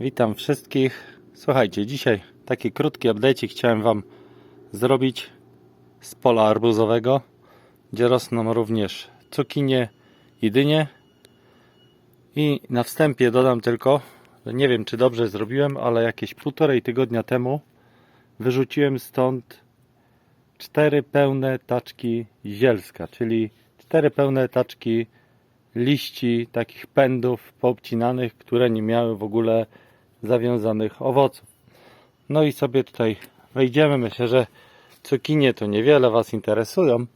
Witam wszystkich. Słuchajcie, dzisiaj taki krótki update chciałem Wam zrobić z pola arbuzowego, gdzie rosną również cukinie i dynie. I na wstępie dodam tylko, że nie wiem czy dobrze zrobiłem, ale jakieś półtorej tygodnia temu wyrzuciłem stąd cztery pełne taczki zielska, czyli cztery pełne taczki liści, takich pędów poobcinanych, które nie miały w ogóle zawiązanych owoców. No i sobie tutaj wejdziemy. Myślę, że cukinie to niewiele Was interesują,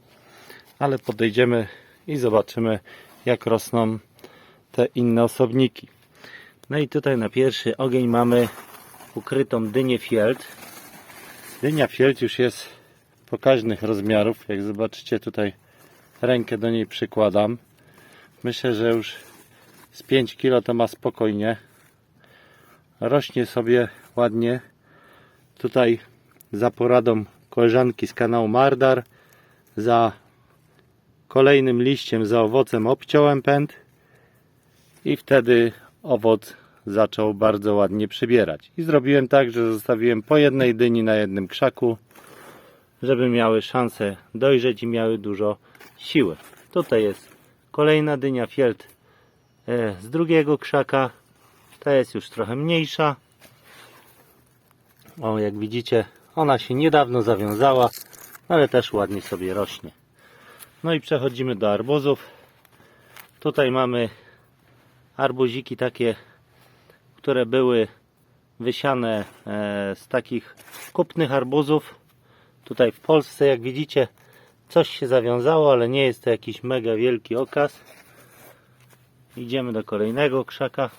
ale podejdziemy i zobaczymy, jak rosną te inne osobniki. No i tutaj na pierwszy ogień mamy ukrytą dynię field. Dynia field już jest pokaźnych rozmiarów. Jak zobaczycie tutaj rękę do niej przykładam. Myślę, że już z 5 kg to ma spokojnie. Rośnie sobie ładnie. Tutaj za poradą koleżanki z kanału Mardar za kolejnym liściem, za owocem obciąłem pęd i wtedy owoc zaczął bardzo ładnie przybierać. I zrobiłem tak, że zostawiłem po jednej dyni na jednym krzaku, żeby miały szansę dojrzeć i miały dużo siły. Tutaj jest kolejna dynia field e, z drugiego krzaka. Ta jest już trochę mniejsza. O, jak widzicie, ona się niedawno zawiązała, ale też ładnie sobie rośnie. No i przechodzimy do arbuzów. Tutaj mamy arbuziki takie, które były wysiane e, z takich kupnych arbuzów. Tutaj w Polsce, jak widzicie, coś się zawiązało, ale nie jest to jakiś mega wielki okaz. Idziemy do kolejnego krzaka.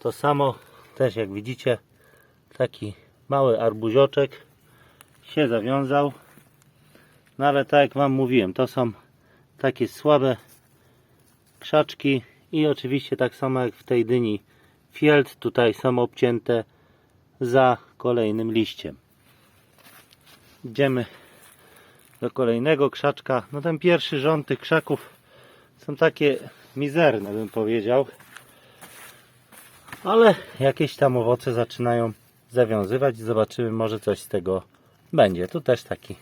To samo, też jak widzicie, taki mały arbuzioczek się zawiązał. No ale tak jak Wam mówiłem, to są takie słabe krzaczki i oczywiście tak samo jak w tej dyni field, tutaj są obcięte za kolejnym liściem. Idziemy do kolejnego krzaczka. No ten pierwszy rząd tych krzaków są takie mizerne, bym powiedział. Ale jakieś tam owoce zaczynają zawiązywać. Zobaczymy, może coś z tego będzie. Tu też taki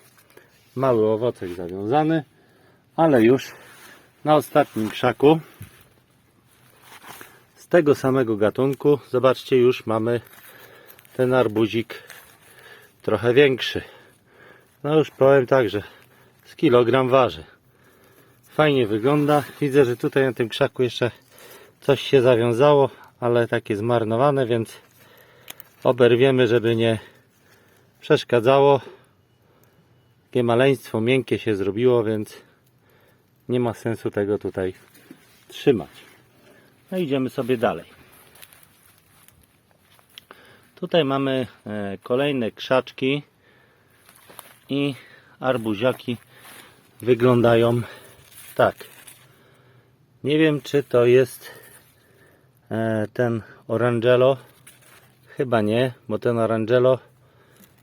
mały owocek zawiązany, ale już na ostatnim krzaku z tego samego gatunku, zobaczcie, już mamy ten arbuzik trochę większy. No już powiem tak, że z kilogram waży. Fajnie wygląda. Widzę, że tutaj na tym krzaku jeszcze coś się zawiązało, ale takie zmarnowane, więc oberwiemy, żeby nie przeszkadzało. Takie maleństwo miękkie się zrobiło, więc nie ma sensu tego tutaj trzymać. No idziemy sobie dalej. Tutaj mamy e, kolejne krzaczki i arbuziaki wyglądają tak. Nie wiem, czy to jest ten Orangelo. Chyba nie, bo ten Orangelo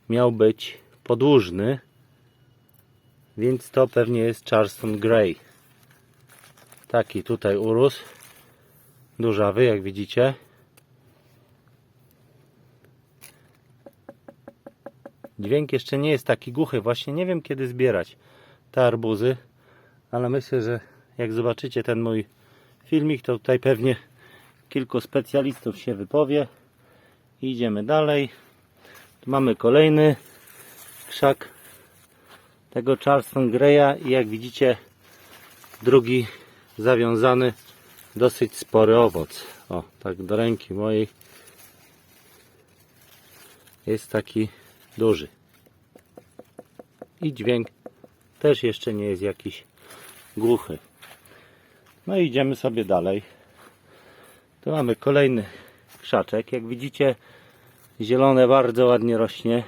miał być podłużny, więc to pewnie jest Charleston Grey. Taki tutaj urósł. Dużawy, jak widzicie. Dźwięk jeszcze nie jest taki głuchy. Właśnie nie wiem kiedy zbierać te arbuzy, ale myślę, że jak zobaczycie ten mój filmik, to tutaj pewnie kilku specjalistów się wypowie. Idziemy dalej. Tu mamy kolejny krzak tego Charleston Greya i jak widzicie drugi zawiązany dosyć spory owoc. O, tak do ręki mojej jest taki duży. I dźwięk też jeszcze nie jest jakiś głuchy. No idziemy sobie dalej. Tu mamy kolejny krzaczek. Jak widzicie, zielone bardzo ładnie rośnie.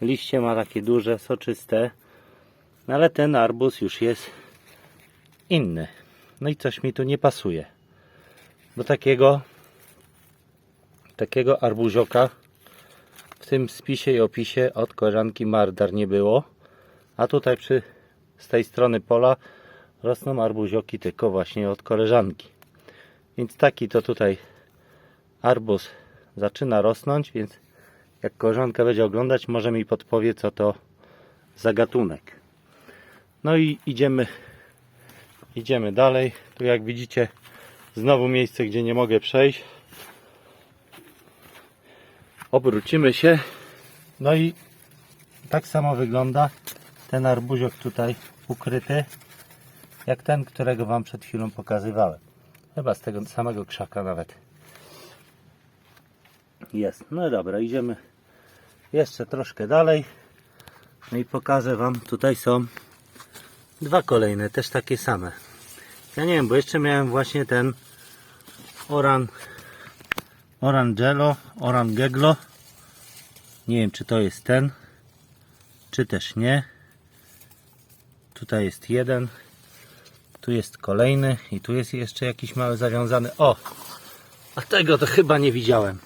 Liście ma takie duże, soczyste. No ale ten arbuz już jest inny. No i coś mi tu nie pasuje. Bo takiego takiego arbuzioka w tym spisie i opisie od koleżanki Mardar nie było. A tutaj przy, z tej strony pola rosną arbuzioki tylko właśnie od koleżanki. Więc taki to tutaj arbuz zaczyna rosnąć, więc jak koleżanka będzie oglądać, może mi podpowie, co to za gatunek. No i idziemy, idziemy dalej. Tu jak widzicie, znowu miejsce, gdzie nie mogę przejść. Obrócimy się. No i tak samo wygląda ten arbuziok tutaj ukryty, jak ten, którego Wam przed chwilą pokazywałem. Chyba z tego samego krzaka nawet. Jest. No dobra, idziemy jeszcze troszkę dalej. No i pokażę Wam, tutaj są dwa kolejne, też takie same. Ja nie wiem, bo jeszcze miałem właśnie ten Oran Orangelo, Orangeglo. Nie wiem, czy to jest ten, czy też nie. Tutaj jest jeden, tu jest kolejny i tu jest jeszcze jakiś mały zawiązany. O! A tego to chyba nie widziałem.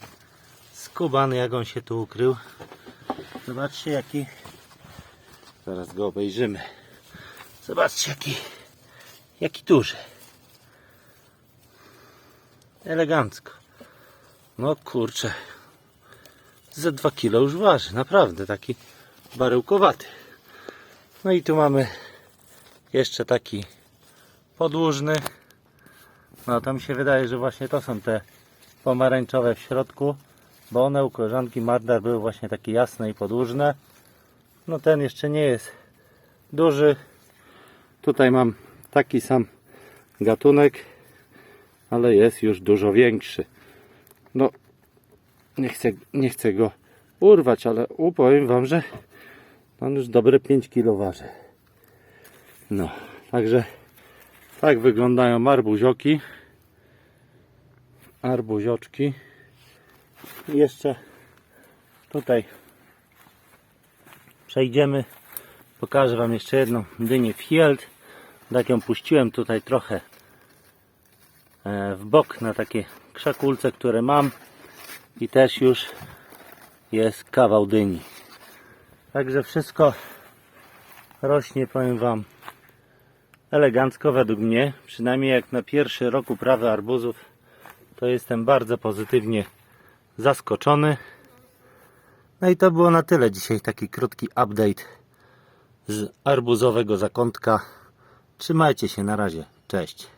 Skubany, jak on się tu ukrył. Zobaczcie, jaki. Zaraz go obejrzymy. Zobaczcie, jaki. Jaki duży. Elegancko. No kurczę. Ze 2 kilo już waży. Naprawdę taki baryłkowaty. No i tu mamy jeszcze taki podłużny. No to mi się wydaje, że właśnie to są te pomarańczowe w środku, bo one u koleżanki Mardar były właśnie takie jasne i podłużne. No ten jeszcze nie jest duży. Tutaj mam taki sam gatunek, ale jest już dużo większy. No nie chcę, nie chcę go urwać, ale upowiem Wam, że on już dobre 5 kg waży. No, także tak wyglądają arbuzioki. Arbuzioczki. Jeszcze tutaj przejdziemy. Pokażę Wam jeszcze jedną dynię Field. Tak ją puściłem tutaj trochę e, w bok na takie krzakulce, które mam. I też już jest kawał dyni. Także wszystko rośnie, powiem Wam, elegancko według mnie. Przynajmniej jak na pierwszy rok uprawy arbuzów, to jestem bardzo pozytywnie zaskoczony. No i to było na tyle dzisiaj. Taki krótki update z arbuzowego zakątka. Trzymajcie się na razie. Cześć.